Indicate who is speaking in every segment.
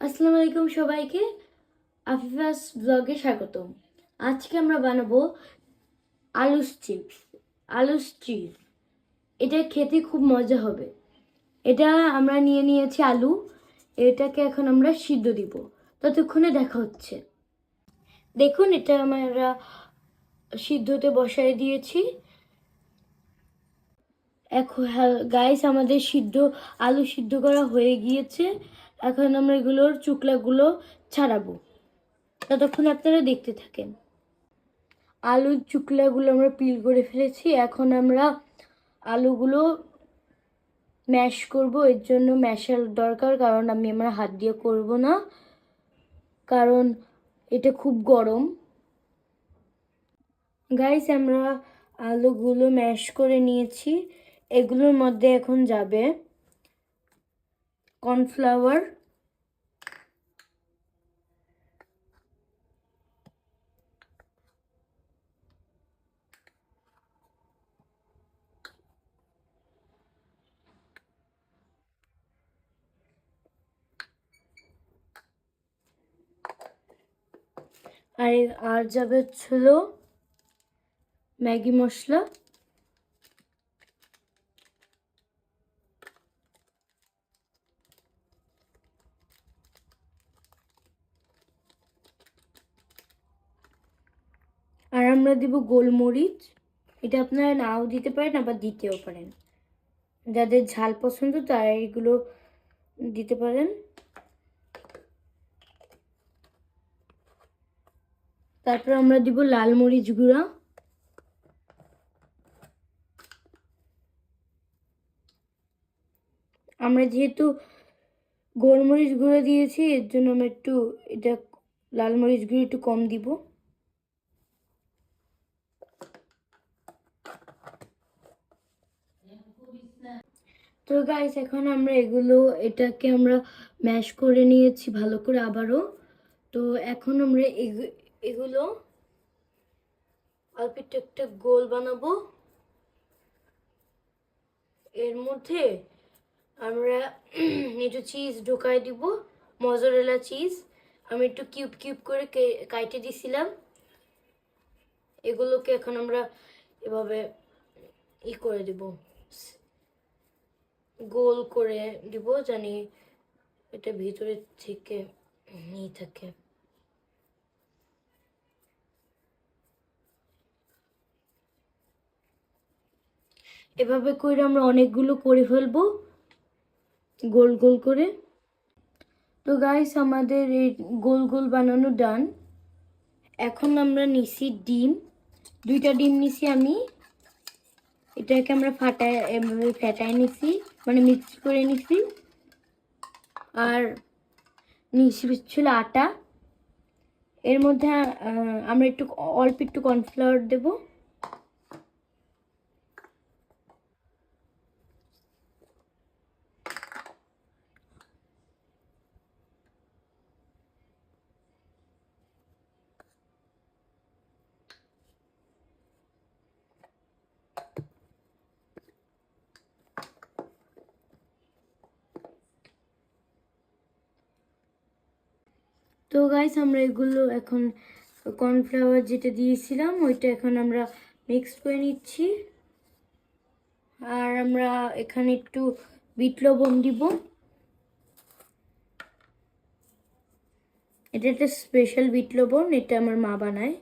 Speaker 1: আসসালামু আলাইকুম সবাইকে। আফিফাস ব্লগে স্বাগতম। আজকে আমরা বানাবো আলুস চিপস, আলুস চিজ। এটা খেতে খুব মজা হবে। এটা আমরা নিয়ে নিয়েছি আলু। এটাকে এখন আমরা সিদ্ধ দিব। ততক্ষণে দেখা হচ্ছে। দেখুন, এটা আমরা সিদ্ধতে বসায় দিয়েছি। এখন গাইস আমাদের সিদ্ধ, আলু সিদ্ধ করা হয়ে গিয়েছে। এখন আমরা এগুলোর চুকলাগুলো ছাড়াবো। ততক্ষণ আপনারা দেখতে থাকেন। আলুর চুকলাগুলো আমরা পিল করে ফেলেছি। এখন আমরা আলুগুলো ম্যাশ করব। এর জন্য ম্যাশার দরকার, কারণ আমি আমার হাত দিয়ে করব না। কারণ এটা খুব গরম। গাইস আমরা আলুগুলো ম্যাশ করে নিয়েছি। এগুলোর মধ্যে এখন যাবে। কর্নফ্লাওয়ার। আর আর যাবে ছিল ম্যাগি মশলা আর আমরা দিব গোলমরিচ। এটা আপনারা নাও দিতে পারেন, আবার দিতেও পারেন। যাদের ঝাল পছন্দ, তারা এগুলো দিতে পারেন। তারপর আমরা দিব লাল মরিচ গুঁড়া। আমরা যেহেতু গোলমরিচ গুঁড়ো দিয়েছি, এর জন্য আমরা একটু এটা লাল মরিচ গুঁড়ো একটু কম দিব। তো গাইস এখন আমরা এগুলো, এটাকে আমরা ম্যাশ করে নিয়েছি ভালো করে আবারও। তো এখন আমরা এগু- এগুলো অল্প একটু গোল বানাবো। এর মধ্যে আমরা একটু চিজ ঢোকাই দিব মজরেলা চিজ আমি একটু কিউব কিউব করে কাইটে দিছিলাম। এগুলোকে এখন আমরা এভাবে ই করে দিব। গোল করে দিব জানি এটা ভিতরে থেকে ই থাকে। এভাবে করে আমরা অনেকগুলো করে ফেলব, গোল গোল করে। তো গাইস আমাদের এই গোল গোল বানানো ডান এখন আমরা নিছি ডিম। দুইটা ডিম নিছি আমি। এটাকে আমরা ফাটায়, এভাবে ফেটায় নিছি। মানে মিক্স করে নিছি। আর ছিল আটা। এর মধ্যে আমরা একটু অল্প একটু কর্নফ্লাওয়ার দেবো। তো গাইস আমরা এগুলো এখন কর্নফ্লাওয়ার যেটা দিয়েছিলাম, ওইটা এখন আমরা মিক্স করে নিচ্ছি। আর আমরা এখানে একটু বিট লবণ দিব। এটা একটা স্পেশাল বিট লবণ, এটা আমার মা বানায়।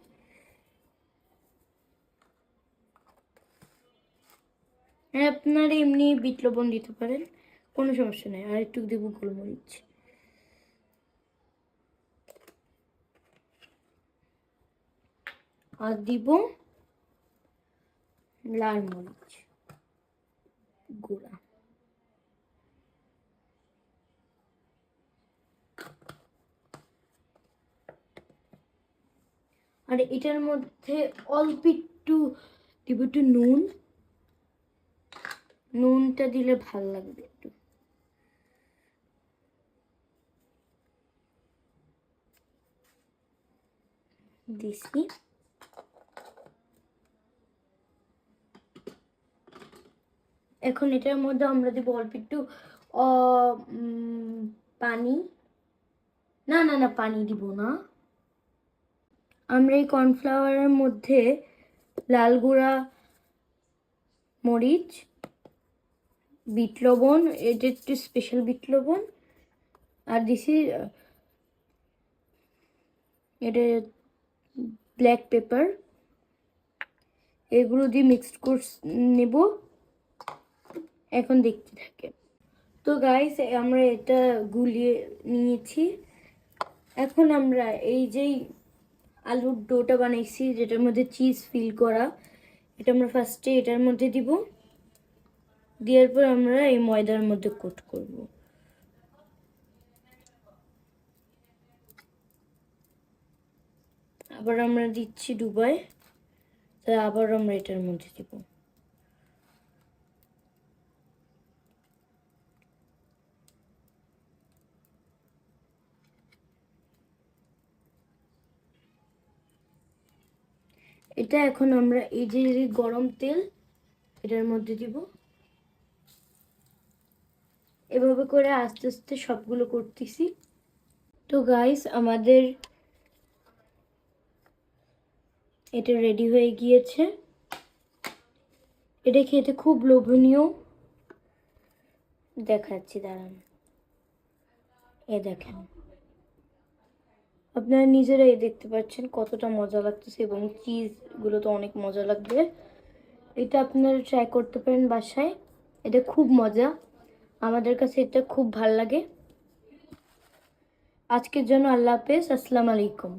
Speaker 1: আপনারা এমনি বিট লবণ দিতে পারেন, কোনো সমস্যা নেই। আর একটু দেবো গোলমরিচ। আর দিব লাল মরিচ গুঁড়া। আর এটার মধ্যে অল্প একটু দিব একটু নুন। নুনটা দিলে ভালো লাগবে একটু। দিছি। এখন এটার মধ্যে আমরা দেবো অল্প একটু পানি। না না না, পানি দিব না। আমরা এই কর্নফ্লাওয়ারের মধ্যে লাল গুঁড়া, মরিচ, বিট লবণ এটা একটু স্পেশাল বিট লবণ, আর দিছি এটা ব্ল্যাক পেপার এগুলো দিয়ে মিক্সড করে নেব। এখন দেখতে থাকে। তো গাইস আমরা এটা গুলিয়ে নিয়েছি। এখন আমরা এই যেই আলুর ডোটা বানাইছি, যেটার মধ্যে চিজ ফিল করা, এটা আমরা ফার্স্টে এটার মধ্যে দিব। দেওয়ার পর আমরা এই ময়দার মধ্যে কোট করব। আবার আমরা দিচ্ছি ডুবাই আবার আমরা এটার মধ্যে দিব। এটা এখন আমরা এই যে গরম তেল, এটার মধ্যে দিব। এভাবে করে আস্তে আস্তে সবগুলো করতেছি। তো গাইস আমাদের এটা রেডি হয়ে গিয়েছে। এটা খেতে খুব লোভনীয়। দেখাচ্ছি, দাঁড়ান। এ দেখেন। আপনারা নিজেরাই দেখতে পাচ্ছেন কতটা মজা লাগতেছে এবং চিজগুলো তো অনেক মজা লাগবে। এটা আপনারা ট্রাই করতে পারেন বাসায়। এটা খুব মজা। আমাদের কাছে এটা খুব ভালো লাগে। আজকের জন্য আল্লাহ হাফেজ। আসসালামু আলাইকুম।